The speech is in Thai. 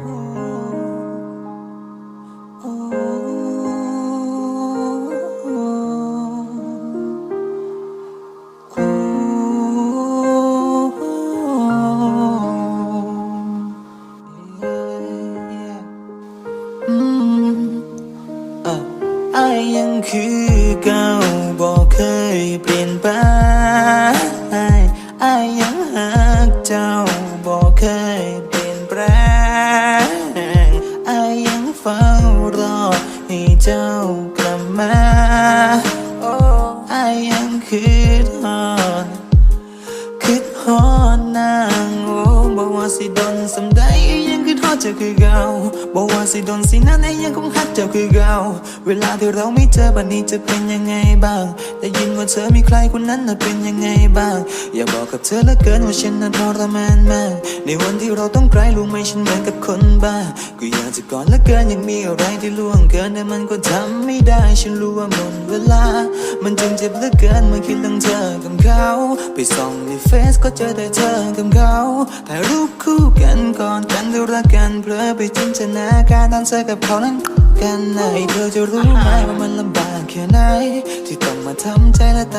ยังคือเก่าบอกเคยเปลี่ยนไปอายยังหักเจ้าบอกเคยเปลี่ยนแปลง เฝ้ารอให้เจ้ากลับมาโอ้อา เจ้าคือเก่าบอกว่าสิโดนสินั้นไอ้ยังคงฮักเจ้าคือเก่าเวลาที่เราไม่เจอบัดนี้จะเป็นยังไงบ้าง ได้ยินว่าเธอมีใครคนนั้นน่ะเป็นยังไงบ้าง อยากบอกกับเธอเหลือเกินว่าฉันนั้นทรมานมาก ในวันที่เราต้องไกลรู้ไหมฉันเหมือนกับคนบ้า ก็อยากจะก่อดเหลือเกินยังมีอะไรที่ล่วงเกินแต่มันก็ทำไม่ได้ ฉันรู้ว่าหมดเวลา มันจึงเจ็บเหลือเกินเมื่อคิดถึงเธอกับเขา ไปส่องในเฟซก็เจอแต่เธอกับเขาถ่ายรูปคู่กันก่อนกันดูรักกันเพื่อไปจินตนาการตอนเธอกับเขานั้นกันไหนเธอจะรู้ไหมว่ามันลำบากแค่ไหน ที่ต้องมาทำใจและตัด